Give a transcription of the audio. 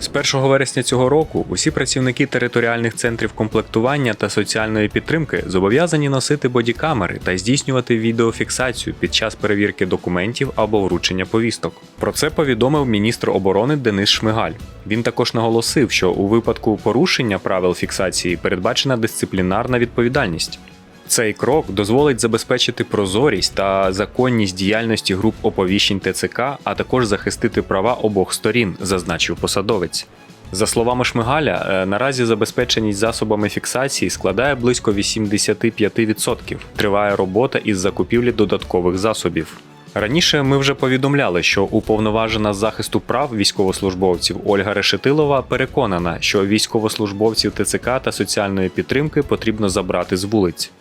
З 1 вересня цього року усі працівники територіальних центрів комплектування та соціальної підтримки зобов'язані носити бодікамери та здійснювати відеофіксацію під час перевірки документів або вручення повісток. Про це повідомив міністр оборони Денис Шмигаль. Він також наголосив, що у випадку порушення правил фіксації передбачена дисциплінарна відповідальність. Цей крок дозволить забезпечити прозорість та законність діяльності груп оповіщень ТЦК, а також захистити права обох сторін, зазначив посадовець. За словами Шмигаля, е, наразі забезпеченість засобами фіксації складає близько 85%. Триває робота із закупівлі додаткових засобів. Раніше ми вже повідомляли, що уповноважена з захисту прав військовослужбовців Ольга Решетилова переконана, що військовослужбовців ТЦК та соціальної підтримки потрібно забрати з вулиць.